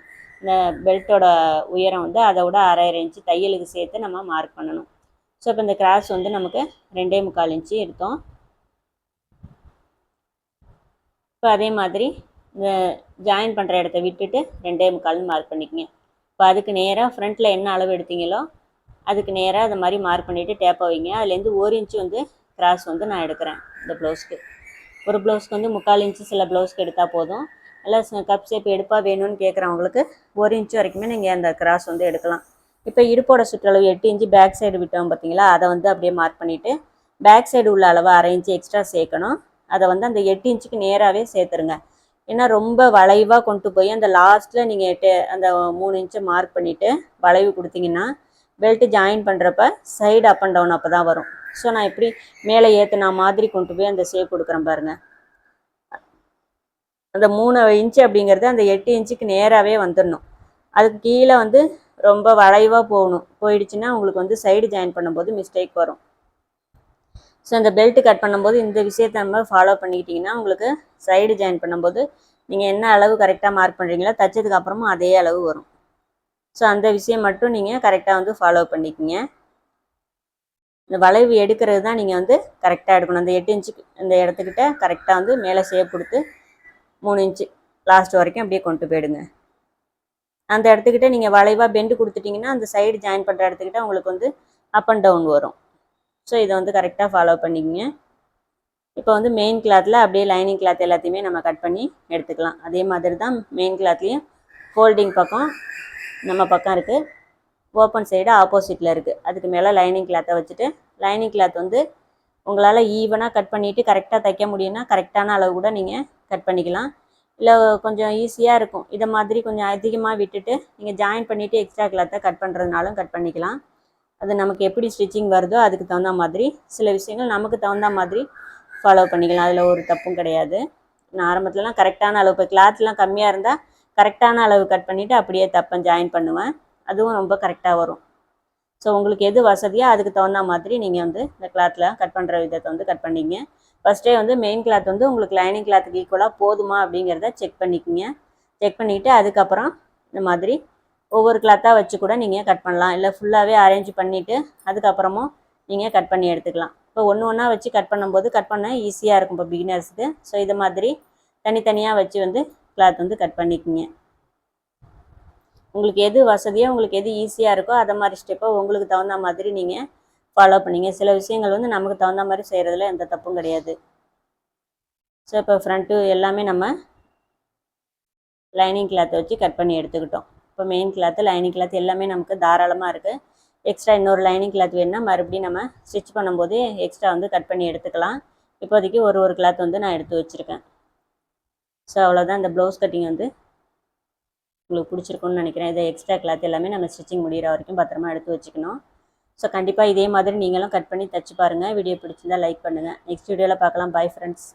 இந்த பெல்ட்டோட உயரம் வந்து அதை விட அரை அரை இன்ச்சு தையலுக்கு சேர்த்து நம்ம மார்க் பண்ணணும். ஸோ இப்போ இந்த கிராஸ் வந்து நமக்கு ரெண்டே முக்கால் இன்ச்சு எடுத்தோம். இப்போ அதே மாதிரி இந்த ஜாயின் பண்ணுற இடத்த விட்டுட்டு ரெண்டே முக்கால்னு மார்க் பண்ணிக்கங்க. இப்போ அதுக்கு நேராக ஃப்ரண்ட்டில் என்ன அளவு எடுத்தீங்களோ அதுக்கு நேராக அதை மாதிரி மார்க் பண்ணிவிட்டு டேப்பை வைங்க. அதுலேருந்து ஒரு இன்ச்சு வந்து கிராஸ் வந்து நான் எடுக்கிறேன் இந்த ப்ளவுஸ்க்கு ஒரு ப்ளவுஸ்க்கு வந்து முக்கால் இன்ச்சு சில ப்ளவுஸ்க்கு எடுத்தால் போதும். நல்லா கப் ஷேப் எடுப்பாக வேணும்னு கேட்குறவங்களுக்கு ஒரு இன்ச்சு வரைக்குமே நீங்கள் அந்த கிராஸ் வந்து எடுக்கலாம். இப்போ இடுப்போட சுற்றளவு எட்டு இன்ச்சு பேக் சைடு விட்டோம் பார்த்தீங்களா அதை வந்து அப்படியே மார்க் பண்ணிவிட்டு பேக் சைடு உள்ள அளவு அரை இன்ச்சு எக்ஸ்ட்ரா சேர்க்கணும். அதை வந்து அந்த எட்டு இன்ச்சுக்கு நேராகவே சேர்த்துருங்க. ஏன்னா ரொம்ப வளைவாக கொண்டு போய் அந்த லாஸ்ட்டில் நீங்கள் எட்டு அந்த மூணு இன்ச்சை மார்க் பண்ணிவிட்டு வளைவு கொடுத்தீங்கன்னா பெல்ட்டு ஜாயின் பண்ணுறப்ப சைடு அப் அண்ட் டவுன் அப்போ தான் வரும். ஸோ நான் எப்படி மேலே ஏற்றுனா மாதிரி கொண்டு போய் அந்த ஷேப் கொடுக்குறேன் பாருங்கள் அந்த மூணு இன்ச்சு அப்படிங்கிறது அந்த எட்டு இன்ச்சுக்கு நேராகவே வந்துடணும் அதுக்கு கீழே வந்து ரொம்ப வளைவாக போகணும். போயிடுச்சுன்னா உங்களுக்கு வந்து சைடு ஜாயின் பண்ணும்போது மிஸ்டேக் வரும். ஸோ இந்த பெல்ட் கட் பண்ணும்போது இந்த விஷயத்தை நம்ம ஃபாலோ பண்ணிக்கிட்டிங்கன்னா உங்களுக்கு சைடு ஜாயின் பண்ணும்போது நீங்கள் என்ன அளவு கரெக்டாக மார்க் பண்ணுறீங்களோ தைச்சதுக்கு அப்புறமும் அதே அளவு வரும். ஸோ அந்த விஷயம் மட்டும் நீங்கள் கரெக்டாக வந்து ஃபாலோ பண்ணிக்கிங்க. இந்த வளைவு எடுக்கிறது தான் நீங்கள் வந்து கரெக்டாக எடுக்கணும். அந்த எட்டு இன்ச்சு இந்த இடத்துக்கிட்ட கரெக்டாக வந்து மேலே ஷேப் கொடுத்து மூணு இன்ச்சு லாஸ்ட் வரைக்கும் அப்படியே கொண்டு போயிடுங்க. அந்த இடத்துக்கிட்ட நீங்கள் வளைவாக பெண்டு கொடுத்துட்டிங்கன்னா அந்த சைடு ஜாயின் பண்ணுற இடத்துக்கிட்ட உங்களுக்கு வந்து அப் அண்ட் டவுன் வரும். ஸோ இதை வந்து கரெக்டாக ஃபாலோ பண்ணிக்கங்க. இப்போ வந்து மெயின் கிளாத்தில் அப்படியே லைனிங் கிளாத் எல்லாத்தையுமே நம்ம கட் பண்ணி எடுத்துக்கலாம். அதே மாதிரி தான் மெயின் கிளாத்லேயும் ஃபோல்டிங் பக்கம் நம்ம பக்கம் இருக்குது ஓப்பன் சைடு ஆப்போசிட்டில் இருக்குது அதுக்கு மேலே லைனிங் கிளாத்தை வச்சுட்டு லைனிங் கிளாத் வந்து உங்களால் ஈவனாக கட் பண்ணிவிட்டு கரெக்டாக தைக்க முடியும்னா கரெக்டான அளவு கூட நீங்கள் கட் பண்ணிக்கலாம். இல்லை கொஞ்சம் ஈஸியாக இருக்கும். இதை மாதிரி கொஞ்சம் அதிகமாக விட்டுட்டு நீங்கள் ஜாயின் பண்ணிவிட்டு எக்ஸ்ட்ரா கிளாத்தை கட் பண்ணுறதுனாலும் கட் பண்ணிக்கலாம். அது நமக்கு எப்படி ஸ்டிச்சிங் வருதோ அதுக்கு தகுந்த மாதிரி சில விஷயங்கள் நமக்கு தகுந்த மாதிரி ஃபாலோ பண்ணிக்கலாம். அதில் ஒரு தப்பும் கிடையாது. நான் ஆரம்பத்துலலாம் கரெக்டான அளவு இப்போ கிளாத்லாம் கம்மியாக இருந்தால் கரெக்டான அளவு கட் பண்ணிவிட்டு அப்படியே தப்பன் ஜாயின் பண்ணுவேன். அதுவும் ரொம்ப கரெக்டாக வரும். ஸோ உங்களுக்கு எது வசதியோ அதுக்கு தகுந்த மாதிரி நீங்கள் வந்து இந்த கிளாத்தில் கட் பண்ணுற விதத்தை வந்து கட் பண்ணிங்க ஃபஸ்ட்டே வந்து மெயின் கிளாத் வந்து உங்களுக்கு லைனிங் கிளாத்துக்கு ஈக்குவலாக போதுமா அப்படிங்கிறத செக் பண்ணிக்கோங்க. செக் பண்ணிவிட்டு அதுக்கப்புறம் இந்த மாதிரி ஒவ்வொரு கிளாத்தாக வச்சு கூட நீங்கள் கட் பண்ணலாம். இல்லை ஃபுல்லாகவே அரேஞ்ச் பண்ணிவிட்டு அதுக்கப்புறமும் நீங்கள் கட் பண்ணி எடுத்துக்கலாம். இப்போ ஒன்று ஒன்றா வச்சு கட் பண்ணும்போது கட் பண்ண ஈஸியாக இருக்கும் இப்போ பிகினர்ஸுக்கு ஸோ இது மாதிரி தனித்தனியாக வச்சு வந்து கிளாத் வந்து கட் பண்ணிக்கிங்க. உங்களுக்கு எது வசதியோ உங்களுக்கு எது ஈஸியாக இருக்கோ அதை மாதிரி ஸ்டெப்போ உங்களுக்கு தகுந்த மாதிரி நீங்கள் ஃபாலோ பண்ணிங்க. சில விஷயங்கள் வந்து நமக்கு தகுந்த மாதிரி செய்கிறதுல எந்த தப்பும் கிடையாது. ஸோ இப்போ ஃப்ரண்ட்டு எல்லாமே நம்ம லைனிங் கிளாத்தை வச்சு கட் பண்ணி எடுத்துக்கிட்டோம். இப்போ மெயின் கிளாத்து லைனிங் கிளாத் எல்லாமே நமக்கு தாராளமாக இருக்குது எக்ஸ்ட்ரா இன்னொரு லைனிங் கிளாத் வேணுன்னா மறுபடியும் நம்ம ஸ்டிச் பண்ணும்போது எக்ஸ்ட்ரா வந்து கட் பண்ணி எடுத்துக்கலாம். இப்போதைக்கு ஒரு ஒரு கிளாத் வந்து நான் எடுத்து வச்சுருக்கேன். ஸோ அவ்வளோதான் இந்த ப்ளவுஸ் கட்டிங் வந்து உங்களுக்கு பிடிச்சிருக்குன்னு நினைக்கிறேன். இதை எக்ஸ்ட்ரா கிளாத் எல்லாமே நம்ம ஸ்டிச்சிங் முடிகிற வரைக்கும் பத்திரமா எடுத்து வச்சுக்கணும். ஸோ கண்டிப்பாக இதே மாதிரி நீங்களும் கட் பண்ணி தச்சு பாருங்கள் வீடியோ பிடிச்சிருந்தா லைக் பண்ணுங்கள் நெக்ஸ்ட் வீடியோவில் பார்க்கலாம். Bye friends